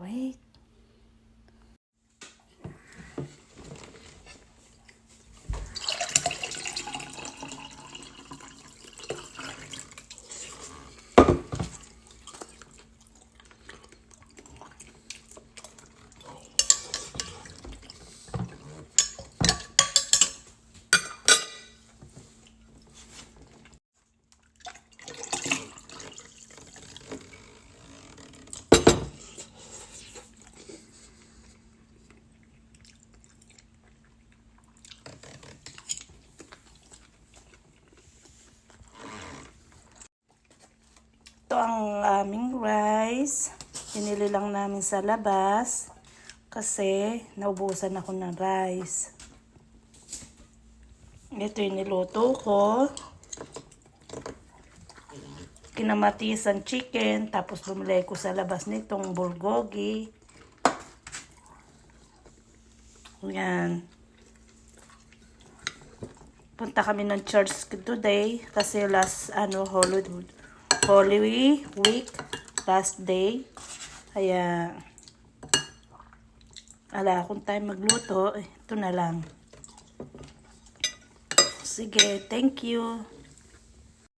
wait. Ito ang aming rice. Pinili lang namin sa labas kasi naubusan ako ng rice. Ito yung niluto ko. Kinamatisan chicken, tapos bumili ko sa labas nitong bulgogi. Yan. Punta kami ng church today kasi last ano Holy Holy Week last day. Kaya ala kung tayo magluto, ito na lang. Sige, thank you.